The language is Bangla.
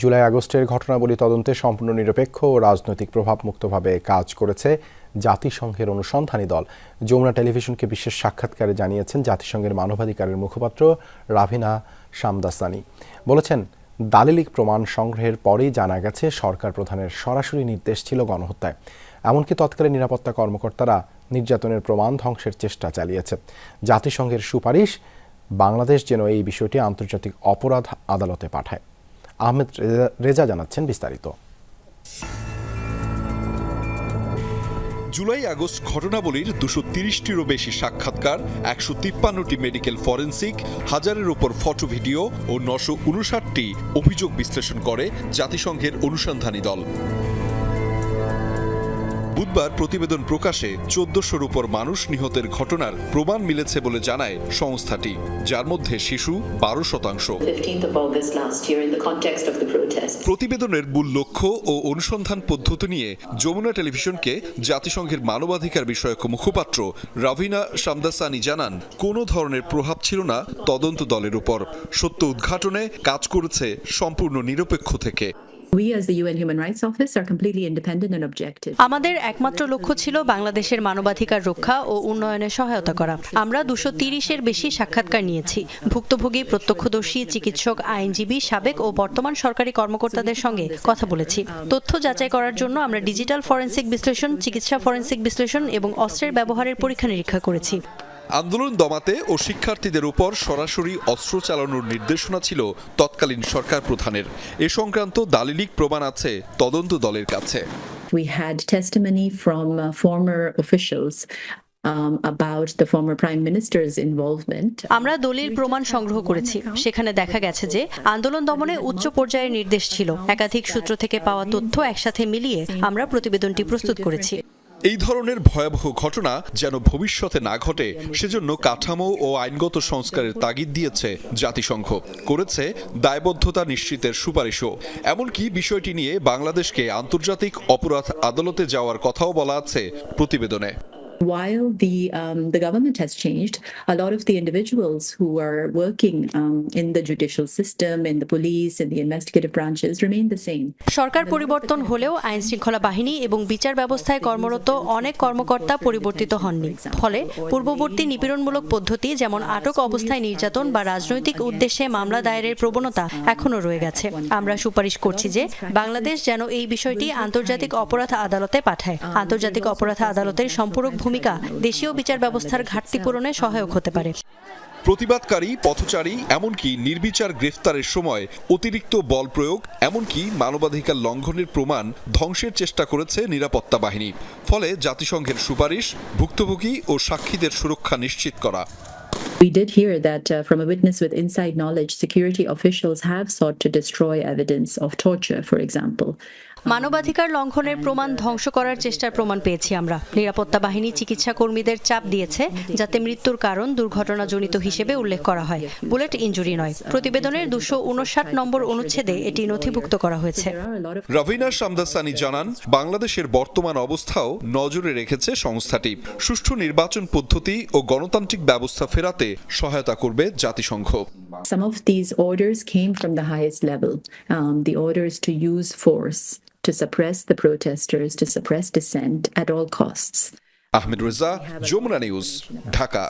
জুলাই আগস্টের ঘটনাবলী তদন্তে সম্পূর্ণ নিরপেক্ষ ও রাজনৈতিক প্রভাবমুক্তভাবে কাজ করেছে জাতিসংঘের অনুসন্ধানী দল। যমুনা টেলিভিশনকে বিশেষ সাক্ষাৎকারে জানিয়েছেন জাতিসংঘের মানবাধিকারের মুখপাত্র রাভিনা শামদাসানি বলেছেন, দালিলিক প্রমাণ সংগ্রহের পরেই জানা গেছে, সরকার প্রধানের সরাসরি নির্দেশ ছিল গণহত্যায়। এমনকি তৎকালীন নিরাপত্তা কর্মকর্তারা নির্যাতনের প্রমাণ ধ্বংসের চেষ্টা চালিয়েছে। জাতিসংঘের সুপারিশ, বাংলাদেশ যেন এই বিষয়টি আন্তর্জাতিক অপরাধ আদালতে পাঠায়। আহমেদ রেজা- জানাচ্ছেন বিস্তারিত। জুলাই আগস্ট ঘটনাবলীর দুশো তিরিশটিরও বেশি সাক্ষাৎকার, একশো তিপ্পান্নটি মেডিকেল ফরেন্সিক, হাজারের ওপর ফটো ভিডিও ও নশো উনষাটটি অভিযোগ বিশ্লেষণ করে জাতিসংঘের অনুসন্ধানী দল। বুধবার প্রতিবেদন প্রকাশে চোদ্দশোর উপর মানুষ নিহতের ঘটনার প্রমাণ মিলেছে বলে জানায় সংস্থাটি যার মধ্যে শিশু বারো শতাংশ। 15th of August last year in the context of the protests. প্রতিবেদনের মূল লক্ষ্য ও অনুসন্ধান পদ্ধতি নিয়ে যমুনা টেলিভিশনকে জাতিসংঘের মানবাধিকার বিষয়ক মুখপাত্র রাভিনা শামদাসানি জানান কোনো ধরনের প্রভাব ছিল না তদন্ত দলের উপর। সত্য উদ্ঘাটনে কাজ করেছে সম্পূর্ণ নিরপেক্ষ থেকে। আমাদের একমাত্র লক্ষ্য ছিল বাংলাদেশের মানবাধিকার রক্ষা ও উন্নয়নে সহায়তা করা। আমরা দুশো তিরিশের বেশি সাক্ষাৎকার নিয়েছি। ভুক্তভোগী, প্রত্যক্ষদর্শী, চিকিৎসক, আইনজীবী, সাবেক ও বর্তমান সরকারি কর্মকর্তাদের সঙ্গে কথা বলেছি। তথ্য যাচাই করার জন্য আমরা ডিজিটাল ফরেন্সিক বিশ্লেষণ, চিকিৎসা ফরেন্সিক বিশ্লেষণ এবং অস্ত্রের ব্যবহারের পরীক্ষা নিরীক্ষা করেছি। আন্দোলন দমাতে ও শিক্ষার্থীদের উপর সরাসরি অস্ত্র চালানোর নির্দেশনা ছিল তৎকালীন সরকার প্রধানের। এ সংক্রান্ত দালিলিক প্রমাণ আছে তদন্ত দলের কাছে। We had testimony from uh, former officials um, about the former prime minister's involvement. আমরা দলিল প্রমাণ সংগ্রহ করেছি। সেখানে দেখা গেছে যে আন্দোলন দমনে উচ্চ পর্যায়ের নির্দেশ ছিল। একাধিক সূত্র থেকে পাওয়া তথ্য একসাথে মিলিয়ে আমরা প্রতিবেদনটি প্রস্তুত করেছি। এই ধরনের ভয়াবহ ঘটনা যেন ভবিষ্যতে না ঘটে, সেজন্য কাঠামো ও আইনগত সংস্কারের তাগিদ দিয়েছে জাতিসংঘ। করেছে দায়বদ্ধতা নিশ্চিতের সুপারিশও। এমনকি বিষয়টি নিয়ে বাংলাদেশকে আন্তর্জাতিক অপরাধ আদালতে যাওয়ার কথাও বলা আছে প্রতিবেদনে। While the um, the government has changed, a lot of the individuals who are working um, in the judicial system, in the police, in the investigative branches remain the same. সরকার পরিবর্তন হলেও আইন শৃঙ্খলা বাহিনী এবং বিচার ব্যবস্থায় কর্মরত অনেক কর্মকর্তা পরিবর্তিত হননি। ফলে পূর্ববর্তী নিপীড়নমূলক পদ্ধতি যেমন আটক অবস্থায় নির্যাতন বা রাজনৈতিক উদ্দেশ্যে মামলা দায়েরের প্রবণতা এখনও রয়ে গেছে। আমরা সুপারিশ করছি যে বাংলাদেশ যেন এই বিষয়টি আন্তর্জাতিক অপরাধ আদালতে পাঠায়। আন্তর্জাতিক অপরাধ আদালতের সম্পূরক ভূমিকা দেশীয় বিচার ব্যবস্থার ঘাটতি পূরণে সহায়ক হতে পারে। প্রতিবাদকারী পথচারী এমনকি নির্বিচার গ্রেফতারের সময় অতিরিক্ত বল প্রয়োগ এমনকি মানবাধিকার লঙ্ঘনের প্রমাণ ধ্বংসের চেষ্টা করেছে নিরাপত্তা বাহিনী। ফলে জাতিসংঘের সুপারিশ ভুক্তভোগী ও সাক্ষীদের সুরক্ষা নিশ্চিত করা। We did hear that uh, from a witness with inside knowledge, security officials have sought to destroy evidence of torture, for example. মানবাধিকার লঙ্ঘনের প্রমাণ ধ্বংস করার চেষ্টার প্রমাণ পেয়েছি আমরা। নিরাপত্তা বাহিনী চিকিৎসা কর্মীদের চাপ দিয়েছে যাতে মৃত্যুর কারণ দুর্ঘটনাজনিত হিসেবে উল্লেখ করা হয়। বুলেট ইঞ্জুরি নয়। প্রতিবেদনের দুশো উনষাট নম্বর অনুচ্ছেদে এটি নথিভুক্ত করা হয়েছে। রবিনা শামদাসানি জানান বাংলাদেশের বর্তমান অবস্থাও নজরে রেখেছে সংস্থাটি। সুষ্ঠু নির্বাচন পদ্ধতি ও গণতান্ত্রিক ব্যবস্থা ফেরাতে সহায়তা করবে জাতিসংঘ। Some of these orders came from the highest level. Um, the orders to use force. to suppress the protesters, to suppress dissent at all costs. Ahmed Reza Jamuna news Dhaka